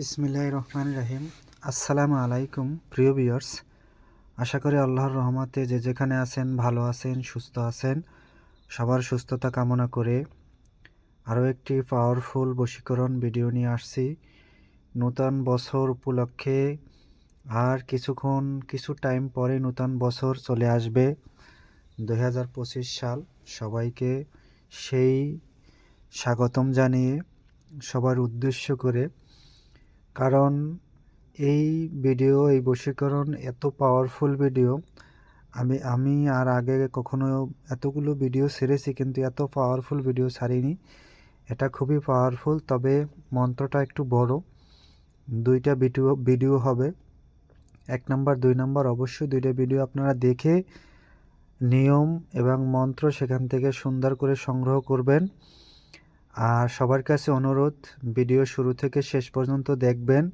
বিসমিল্লাহ রহমান রাহিম। আসসালামু আলাইকুম, প্রিয় বিয়ার্স আশা করি আল্লাহর রহমতে যে যেখানে আছেন, ভালো আছেন, সুস্থ আছেন। সবার সুস্থতা কামনা করে আরও একটি পাওয়ারফুল বশীকরণ ভিডিও নিয়ে আসছি। নূতন বছর উপলক্ষে আর কিছুক্ষণ, কিছু টাইম পরে নূতন বছর চলে আসবে দু হাজার পঁচিশ সাল। সবাইকে সেই স্বাগতম জানিয়ে, সবার উদ্দেশ্য করে কারণ এই ভিডিও এই বশীকরণ এত পাওয়ারফুল ভিডিও আমি আমি আর আগে কখনো এতগুলো ভিডিও ছেড়েছি কিন্তু এত পাওয়ারফুল ভিডিও ছাড়িনি। এটা খুবই পাওয়ারফুল তবে মন্ত্রটা একটু বড়। দুইটা ভিডিও ভিডিও হবে। এক নম্বর দুই নম্বর অবশ্যই দুইটা ভিডিও আপনারা দেখে নিয়ম এবং মন্ত্র সেখান থেকে সুন্দর করে সংগ্রহ করবেন। আর সবার কাছে অনুরোধ, ভিডিও শুরু থেকে শেষ পর্যন্ত দেখবেন।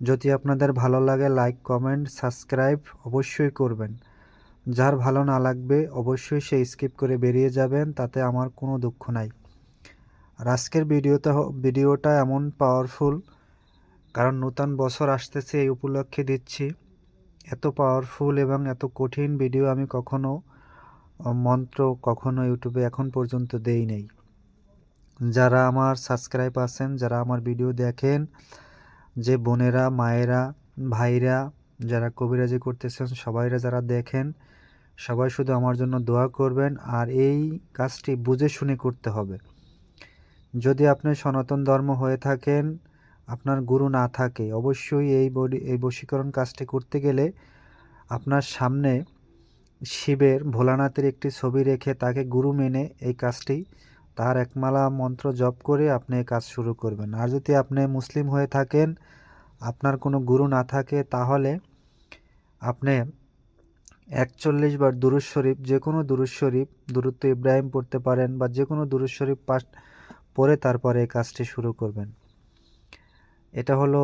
যদি আপনাদের ভালো লাগে লাইক কমেন্ট সাবস্ক্রাইব অবশ্যই করবেন। যার ভালো না লাগবে, অবশ্যই সে স্কিপ করে বেরিয়ে যাবেন, তাতে আমার কোনো দুঃখ নাই। আর আজকের ভিডিওটা ভিডিওটা এমন পাওয়ারফুল কারণ নূতন বছর আসতেছে, এই উপলক্ষে দিচ্ছি। এত পাওয়ারফুল এবং এত কঠিন ভিডিও আমি কখনো মন্ত্র কখনো ইউটিউবে এখন পর্যন্ত দেই নেই। যারা আমার সাবস্ক্রাইব আছেন, যারা আমার ভিডিও দেখেন, যে বোনেরা, মায়েরা, ভাইরা, যারা কবিরাজি করতেছেন, সবাইরা যারা দেখেন, সবাই শুধু আমার জন্য দোয়া করবেন আর এই কাজটি বুঝে শুনে করতে হবে। যদি আপনি সনাতন ধর্ম হয়ে থাকেন, আপনার গুরু না থাকে, অবশ্যই এই বডি, এই বশীকরণ কাজটি করতে গেলে আপনার সামনে শিবের ভোলানাথের একটি ছবি রেখে তাকে গুরু মেনে এই কাজটি তার একমালা মন্ত্র জপ করে আপনি কাজ শুরু করবেন। আর যদি আপনি মুসলিম হয়ে থাকেন, আপনার কোনো গুরু না থাকে, তাহলে আপনি একচল্লিশ বার দুরুজ শরীফ, যে কোনো দুরুজ শরীফ দূরত্ব ইব্রাহিম পড়তে পারেন বা যে কোনো দুরুজ শরীফ পাঠ পরে তারপরে এই কাজটি শুরু করবেন। এটা হলো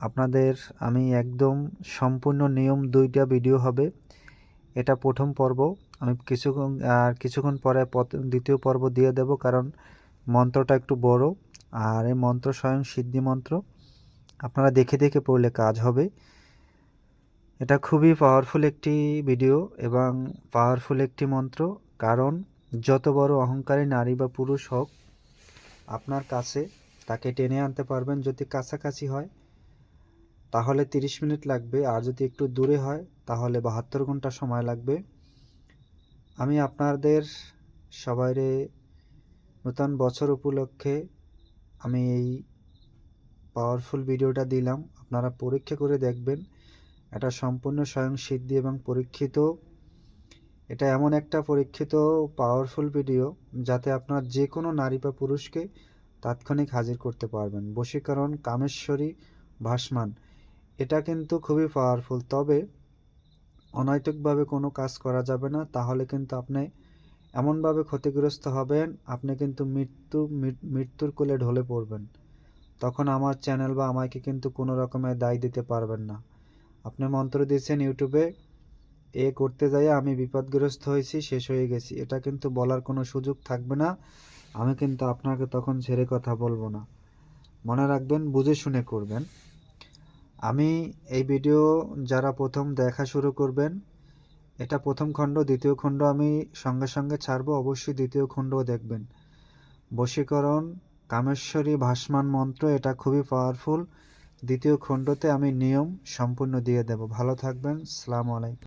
আপনাদের, আমি একদম সম্পূর্ণ নিয়ম দুইটা ভিডিও হবে। এটা প্রথম পর্ব। আমি কিছুক্ষণ, আর কিছুক্ষণ পরে দ্বিতীয় পর্ব দিয়ে দেব কারণ মন্ত্রটা একটু বড়। আর এই মন্ত্র স্বয়ং সিদ্ধি মন্ত্র। আপনারা দেখে দেখে পড়লে কাজ হবে। এটা খুবই পাওয়ারফুল একটি ভিডিও এবং পাওয়ারফুল একটি মন্ত্র। কারণ যত বড় অহংকারী নারী বা পুরুষ হোক, আপনার কাছে তাকে টেনে আনতে পারবেন যদি কাছাকাছি হয়। তাহলে তিরিশ মিনিট লাগবে। আর যদি একটু দূরে হয় তাহলে বাহাত্তর ঘণ্টা সময় লাগবে। আমি আপনাদের সবাইরে নূতন বছর উপলক্ষে আমি এই পাওয়ারফুল ভিডিওটা দিলাম। আপনারা পরীক্ষা করে দেখবেন। এটা সম্পূর্ণ স্বয়ং সিদ্ধি এবং পরীক্ষিত। এটা এমন একটা পরীক্ষিত পাওয়ারফুল ভিডিও যাতে আপনার যে কোনো নারী বা পুরুষকে তাৎক্ষণিক হাজির করতে পারবেন। বশীকরণ, কামেশ্বরী, ভাসমান। এটা কিন্তু খুবই পাওয়ারফুল তবে অনৈতিকভাবে কোনো কাজ করা যাবে না, তাহলে কিন্তু আপনি এমনভাবে ক্ষতিগ্রস্ত হবেন, আপনি কিন্তু মৃত্যু মৃত্যুর কোলে ঢলে পড়বেন। তখন আমার চ্যানেল বা আমাকে কিন্তু কোনো রকমের দায় দিতে পারবেন না। আপনি মন্ত্র দিয়েছেন ইউটিউবে, এ করতে যাই আমি বিপদগ্রস্ত হয়েছি, শেষ হয়ে গেছি। এটা কিন্তু বলার কোনো সুযোগ থাকবে না, আমি কিন্তু আপনাকে তখন ছেড়ে কথা বলব না। মনে রাখবেন, বুঝে শুনে করবেন। আমি এই ভিডিও যারা প্রথম দেখা শুরু করবেন, এটা প্রথম খণ্ড, দ্বিতীয় খণ্ড আমি সঙ্গে সঙ্গে ছাড়বো, অবশ্যই দ্বিতীয় খণ্ডও দেখবেন। বশীকরণ, কামেশ্বরী ভাসমান মন্ত্র, এটা খুবই পাওয়ারফুল দ্বিতীয় খণ্ডতে আমি নিয়ম সম্পূর্ণ দিয়ে দেব। ভালো থাকবেন, সালাম আলাইকুম।